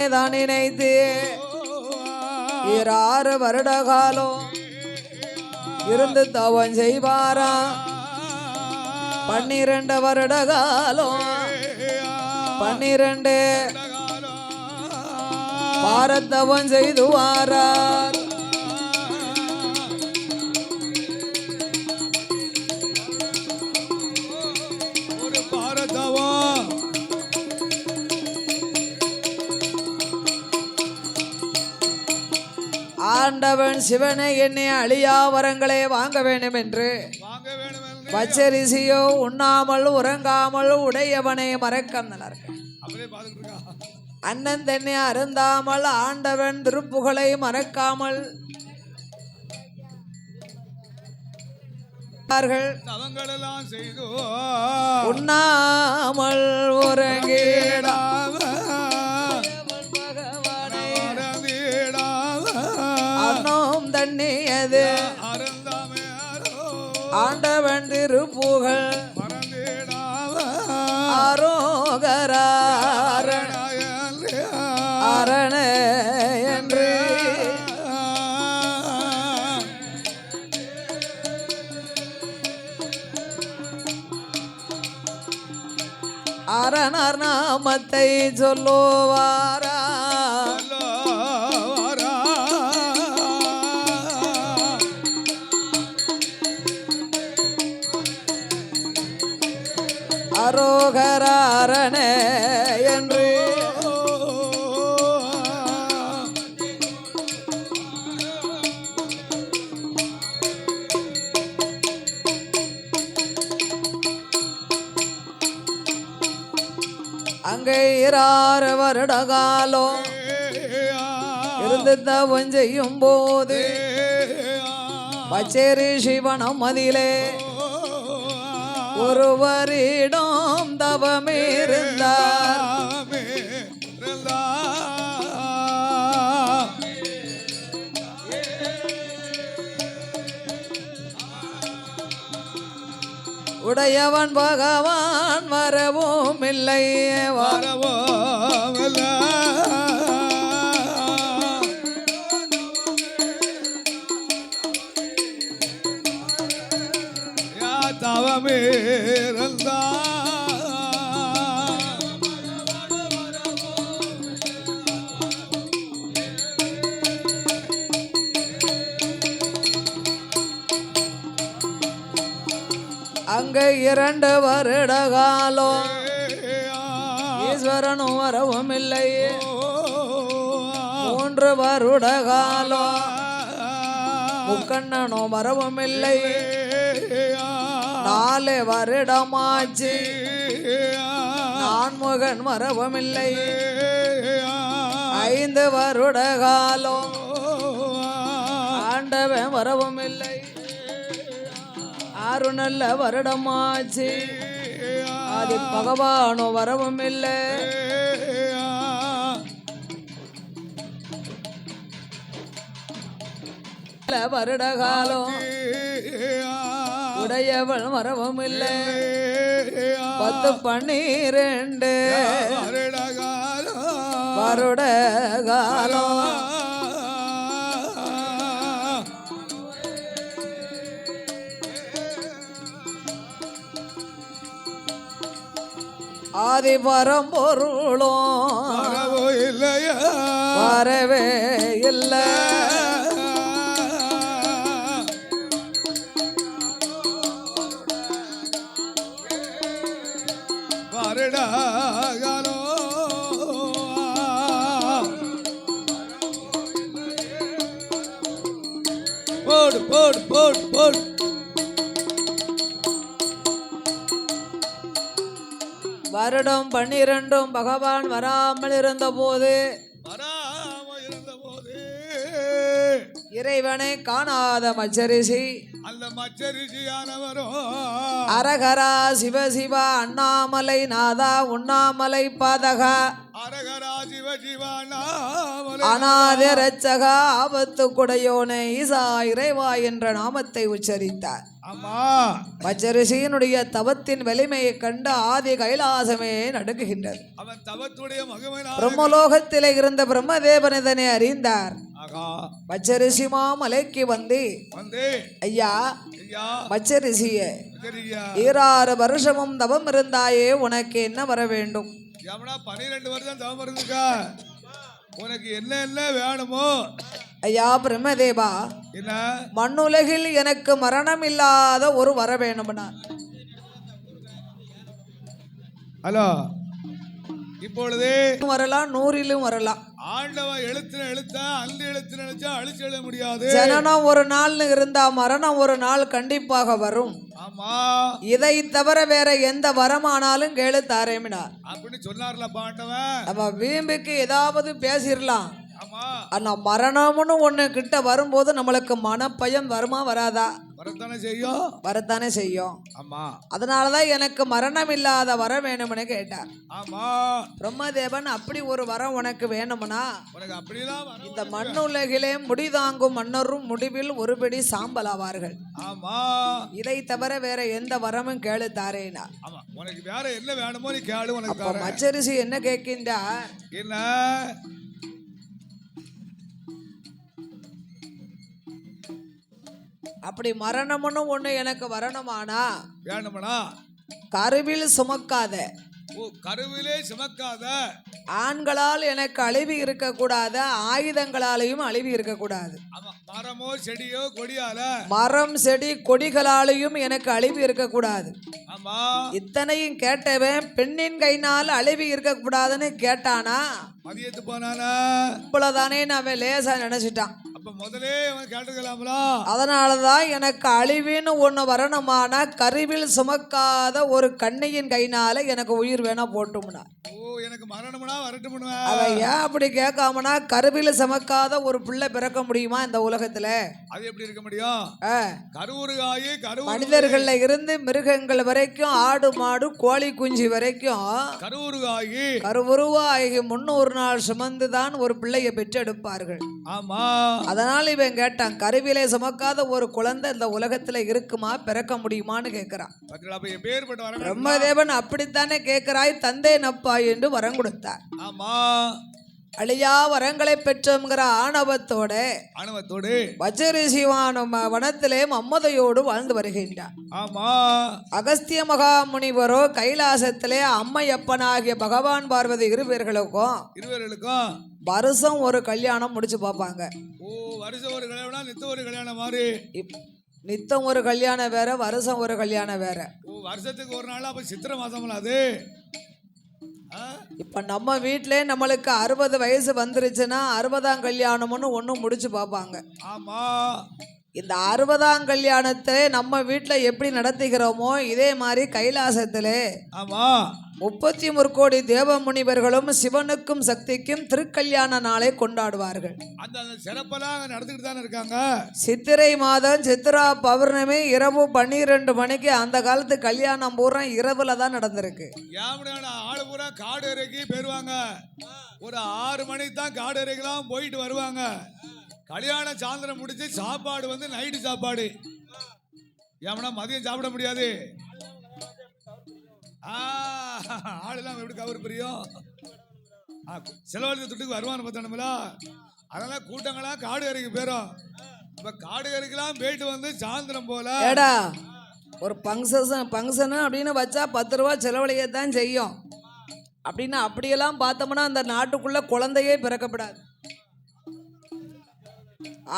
தான் நினைத்து. இராறு வருட காலம் இருந்து தவம் செய்வாரா? பன்னிரண்டு வருட காலம் பன்னிரண்டு பாரத்தவம் செய்துவாரா? ஆண்டவன் சிவனை என்னை அழியா வரங்களை வாங்க வேண்டும் என்று பச்சரிசியோ உண்ணாமல் உறங்காமல் உடையவனை மறக்கந்தனர் அண்ணன் தன்னை அருந்தாமல் ஆண்டவன் திருப்புகளை மறக்காமல். உண்ணாமல் உறங்கிட தண்ணியது ஆண்டவன் திருப்புகழ் ஆரோகராரண அரண என்று. அரணர் நாமத்தை சொல்லுவாரா? அரோகராரண என்று. அங்கே இராறு வருட காலம் இருந்து தவம் செய்யும் போது பச்சேரி சிவனம் அதிலே ஒருவரிடம் தவமிருந்தார் உடையவன் பகவான் வரவும் இல்லை. தவமே அங்க இரண்டு வருட காலம் ஈஸ்வரனும் வரவும் இல்லை. மூன்று வருட காலம் முக்கண்ணனும் வரவும் இல்லை. நாலு வருடமாச்சு. நான்முகன் வரவும் இல்லை ஐந்து வருட காலம். ஆண்டவன் மரபமில்லை. இல்லை ஆறு நல்ல வருடமாச்சு. ஆதி பகவானோ வரவும் இல்லை வருட காலம். உடையவள் வரவும் இல்லை பத்து பன்னிரெண்டு. வருட காலம். ஆதி பரம்பொருளும் இல்லையா? வரவே இல்லை. வருடாகாலோ போடு போடு போடு போடு. வருடம் பன்னிரண்டும் பகவான் வராமல் இருந்த போது இறைவனை காணாத மச்சரிசி அந்த மச்ச ரிஷியானவரும் அரகரா சிவ சிவா அண்ணாமலை நாதா உண்ணாமலை பாதகா. அநாத ரட்சகா ஆபத்து குடையோனே ஈசா இறைவா என்ற நாமத்தை உச்சரித்தார். பச்சரிசியினுடைய தவத்தின் வலிமையை கண்டு ஆதி கைலாசமே நடுங்குகின்றது. பிரம்மலோகத்திலே இருந்த பிரம்மதேவன் இதனை அறிந்தார். ஆகா. பச்சரிசி மாமலைக்கு வந்து. ஐயா பச்சரிசியே ஈராறு வருஷமும் தவம் இருந்தாயே உனக்கு என்ன வர வேண்டும்? எவனா பன்னிரெண்டு வருஷம் தவம் இருந்துக்கா உனக்கு என்ன என்ன வேணுமோ? ஐயா பிரம்மதேவா என்ன? மண்ணுலகில் எனக்கு மரணம் இல்லாத ஒரு வர வேணும்னா. ஹலோ இப்பொழுது வரலாம் நூறிலும் வரலாம். ஆண்டவன் எழுத்துல எழுத்த அந்த எழுத்து நினைச்சா அழிச்சு எழுத முடியாது. ஜனனம் ஒரு நாள்னு இருந்தா மரணம் ஒரு நாள் கண்டிப்பாக வரும். ஆமா. இதை தவிர வேற எந்த வரமானாலும் கேளு தாரேமினார் அப்படின்னு சொன்னார்ல பாண்டவன் நம்ம வீம்புக்கு ஏதாவது பேசிடலாம் ஆனா மரணம்னு ஒண்ணு கிட்ட வரும்போது நம்மளுக்கு மனப்பயம் வருமா வராதா? வரத்தானே செய்யும்? வரத்தானே செய்யும். ஆமா. அதனாலதான் எனக்கு மரணம் இல்லாத வர வேணும்னு கேட்டார். ஆமா. பிரம்மதேவன் அப்படி ஒரு வரம் உனக்கு வேணும்னா உனக்கு வரும். இந்த மண்ணுலகிலே முடிதாங்கும் மன்னரும் முடிவில் ஒருபடி சாம்பல் ஆவார்கள் ஆமா. இதை தவிர வேற எந்த வரமும் கேளு தாரேனா ஆமா. உனக்கு வேற என்ன வேணுமோ நீ கேளு உனக்கு மச்சரிசி என்ன கேட்கின்றார்? என்ன? அப்படி மரணம்னு ஒண்ணு எனக்கு வரணுமானா? வேணுமனா? கருவில் சுமக்காத. ஓ கருவிலே சுமக்காத. ஆண்களால் எனக்கு அழிவு இருக்கக்கூடாது ஆயுதங்களாலையும் அழிவு இருக்கக்கூடாது. ஆமா மரமோ செடியோ கொடியால? மரம் செடி கொடிகளாலையும் எனக்கு அழிவு இருக்கக்கூடாது. ஆமா. இத்தனையும் கேட்டவன் பெண்ணின் கைனால் அழிவு இருக்கக்கூடாதுன்னு கேட்டானா? மதியத்து போனானா? இவ்வளவுதானே அவன் லேசா நினைச்சிட்டான். அப்ப முதலே அவன் கேட்டுக்கலாம்ல அதனாலதான் எனக்கு அழிவுன்னு ஒண்ணு வரணுமானா கருவில் சுமக்காத ஒரு கண்ணியின் கைனால எனக்கு உயிர் வேணா போட்டும்னா. ஓ எனக்கு மரணம்னா வரட்டும்னா அவன் ஏன் அப்படி கேட்காமனா கருவில் சுமக்காத ஒரு பிள்ளை பிறக்க முடியுமா இந்த உலகத்துல? அது எப்படி இருக்க முடியும்? கருவுருகாயி கருவு மனிதர்கள்ல இருந்து மிருகங்கள் வரைக்கும் ஆடு மாடு கோழி குஞ்சு வரைக்கும் கருவுருகாயி கருவுருவாகி முன்னூறு நாள் சுமந்துதான் ஒரு பிள்ளையை பெற்றெடுப்பார்கள். ஆமா. அதனால இவன் கேட்டான் கருவிலே சுமக்காத ஒரு குழந்தை இந்த உலகத்துல இருக்குமா? பிறக்க முடியுமான்னு கேட்கிறான். பிரம்மதேவன் அப்படித்தானே கேட்கிறாய் தந்தை நப்பா என்று வரம் கொடுத்தார். ஆமா அழியா வரங்களை பெற்றோங்கிற ஆணவத்தோட ஆணவத்தோடு வஜரிசிவான வனத்திலே மம்மதையோடு வாழ்ந்து வருகின்றார். ஆமா. அகஸ்திய மகா முனிவரோ கைலாசத்திலே அம்மையப்பனாகிய பகவான் பார்வதி இரு பேர்களுக்கும் இருவர்களுக்கும் வருஷம் ஒரு கல்யாணம் முடிச்சு பார்ப்பாங்க. ஓ வருஷம் ஒரு கல்யாணம் நித்த ஒரு கல்யாணம் மாதிரி நித்தம் ஒரு கல்யாணம் வேற வருஷம் ஒரு கல்யாணம் வேற. ஓ வருஷத்துக்கு ஒரு நாள் அப்ப சித்திரை மாசம்ல அது? இப்ப நம்ம வீட்டிலே நம்மளுக்கு அறுபது வயசு வந்துருச்சுன்னா அறுபதாம் கல்யாணம்னு ஒன்று முடிச்சு பார்ப்பாங்க ஆமா. இந்த அறுபதாம் கல்யாணத்தை நம்ம வீட்டில் எப்படி நடத்துகிறோமோ இதே மாதிரி கைலாசத்திலே ஆமா. முப்பத்தி முற்கோடி தேவ முனிவர்களும் சிவனுக்கும் சக்திக்கும் திருக்கல்யாண நாளை கொண்டாடுவார்கள். அந்த சிறப்பெல்லாம் நடந்துக்கிட்டு தானே இருக்காங்க? சித்திரை மாதம் சித்ரா பௌர்ணமி இரவு பன்னிரெண்டு மணிக்கு அந்த காலத்து கல்யாணம் பூரா இரவுல தான் நடந்திருக்கு. ஆளு பூரா காடு இறக்கி போயிருவாங்க. ஒரு ஆறு மணிக்கு தான் காடு இறக்கலாம் போயிட்டு வருவாங்க. கல்யாணம் சாயந்தரம் முடிச்சு சாப்பாடு வந்து நைட்டு சாப்பாடு. ஏமனா மதியம் சாப்பிட முடியாது. ஆளுலாம் எப்படி கவர் பிரியும் செலவழித்த துட்டுக்கு வருமானம் பார்த்தோம்ல அதெல்லாம் கூட்டங்களா? காடு இறக்கி போயிடும் இப்ப காடு இறக்கலாம் போயிட்டு வந்து சாயந்தரம் போல ஏடா ஒரு ஃபங்க்ஷன் ஃபங்க்ஷனு அப்படின்னு வச்சா பத்து ரூபா செலவழியத்தான் செய்யும். அப்படின்னு அப்படியெல்லாம் பார்த்தோம்னா அந்த நாட்டுக்குள்ள குழந்தையே பிறக்கப்படாது.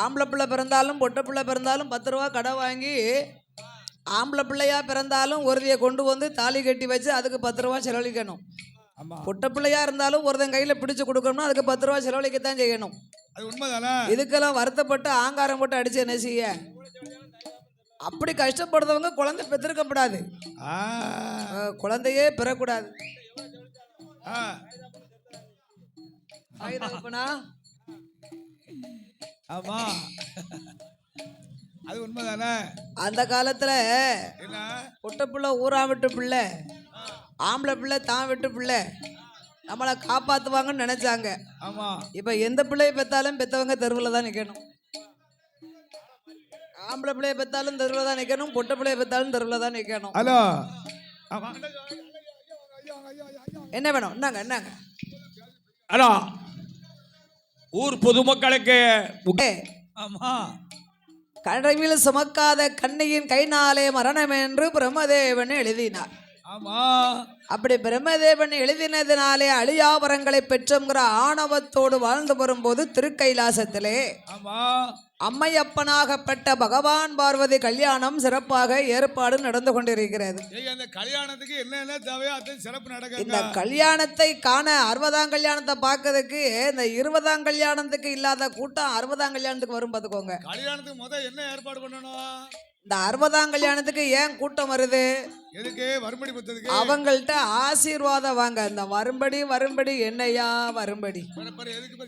ஆம்பளை பிள்ளை பிறந்தாலும் பொட்டை பிள்ளை பிறந்தாலும் பத்து ரூபா கடை வாங்கி ஆம்பளை பிள்ளையா பிறந்தாலும் ஒருதையை கொண்டு வந்து தாலி கட்டி வச்சு அதுக்கு பத்து ரூபா செலவழிக்கணும். பொட்டை பிள்ளையா இருந்தாலும் ஒருத்தன் கையில் பிடிச்சு கொடுக்கணும்னா அதுக்கு பத்து ரூபா செலவழிக்கத்தான் செய்யணும். இதுக்கெல்லாம் வருத்தப்பட்டு ஆங்காரம் போட்டு அடிச்சு என்ன செய்ய? அப்படி கஷ்டப்படுறவங்க குழந்தை பெற்றிருக்கப்படாது. குழந்தையே பெறக்கூடாது. ஆமா. அது உண்மைதானே? அந்த காலத்துல என்ன? பொட்ட பிள்ளை ஊரா விட்டு பிள்ளை ஆம்பளை பிள்ளை தான் விட்டு பிள்ளை நம்மளை காப்பாற்றுவாங்கன்னு நினைச்சாங்க. ஆமா. இப்போ எந்த பிள்ளையை பெற்றாலும் பெற்றவங்க தெருவில் தான் நிற்கணும் ஆம்பளை பிள்ளையை பெற்றாலும் தெருவில் தான் நிற்கணும் பொட்டை பிள்ளையை பெற்றாலும் தெருவில் தான் நிற்கணும் ஹலோ. என்ன வேணும்? என்னங்க என்னங்க ஹலோ ஊர் பொதுமக்களுக்கு ஆமா. கடவில் சுமக்காத கண்ணியின் கைனாலே மரணம் என்று பிரம்மதேவன் எழுதினார். அப்படி பிரம்மதேவன் எழுதினதினாலே அழியாபரங்களை பெற்றோங்கிற ஆணவத்தோடு வாழ்ந்து வரும்போது திருக்கைலாசத்திலே அம்மையப்பனாகப்பட்ட பகவான் பார்வதி கல்யாணம் சிறப்பாக ஏற்பாடு நடந்து கொண்டிருக்கிறது. அந்த கல்யாணத்துக்கு என்னென்ன தேவையோ அது சிறப்பு இந்த கல்யாணத்தை காண அறுபதாம் கல்யாணத்தை பார்க்கறதுக்கு இந்த இருபதாம் கல்யாணத்துக்கு இல்லாத கூட்டம் அறுபதாம் கல்யாணத்துக்கு வரும் பார்த்துக்கோங்க. கல்யாணத்துக்கு முத என்ன ஏற்பாடு பண்ணணும்? இந்த அறுபதாம் கல்யாணத்துக்கு ஏன் கூட்டம் வருது? எதுக்கு? வறுமடி பத்ததுக்கு அவங்கள்ட்ட ஆசீர்வாதம் வாங்க. இந்த வரும்படி வரும்படி என்னையா வரும்படி.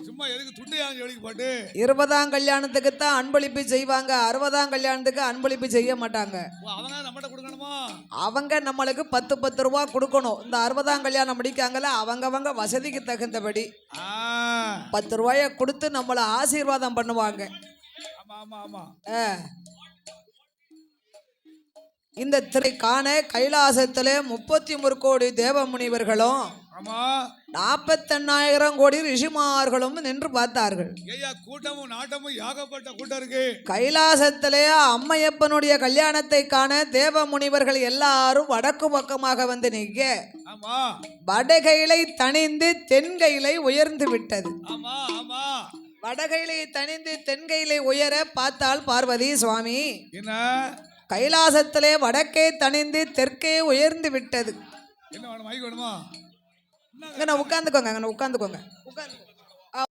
சும்மா எதுக்கு துண்டையாங்க ஜோலிக்கு போட்டு? இருபதாம் கல்யாணத்துக்கு தான் அன்பளிப்பு செய்வாங்க. அறுபதாம் கல்யாணத்துக்கு அன்பளிப்பு செய்ய மாட்டாங்க. அவங்க நம்மகிட்ட கொடுக்கணுமா? அவங்க நம்மளுக்கு பத்து பத்து ரூபா கொடுக்கணும். இந்த அறுபதாம் கல்யாணம் முடிக்காங்கல்ல அவங்கவங்க வசதிக்கு தகுந்தபடி பத்து ரூபாய கொடுத்து நம்மளை ஆசீர்வாதம் பண்ணுவாங்க. ஆமா ஆமா ஆமா. ஆ. இந்த திரை காண கைலாசத்திலே முப்பத்தி ஒரு கோடி தேவ முனிவர்களும் நாற்பத்தெண்ணாயிரம் கோடி ரிஷிமார்களும் நின்று பார்த்தார்கள். கூட்டமும் நாட்டமும் ஏகப்பட்ட கூட்டம் இருக்கு. கைலாசத்திலே அம்மையப்பனுடைய கல்யாணத்தை காண தேவ முனிவர்கள் எல்லாரும் வடக்கு பக்கமாக வந்து ஆமா. வடகையிலை தணிந்து தென்கையிலை உயர்ந்து விட்டது. ஆமா ஆமா. வடகையிலை தணிந்து தென்கையிலை உயர பார்த்தால் பார்வதி சுவாமி. என்ன? கைலாசத்திலே வடக்கே தணிந்து தெற்கே உயர்ந்து விட்டது. என்ன வேணும்? மைக் வேணுமா? உட்காந்துக்கோங்க உட்காந்துக்கோங்க. உட்காந்து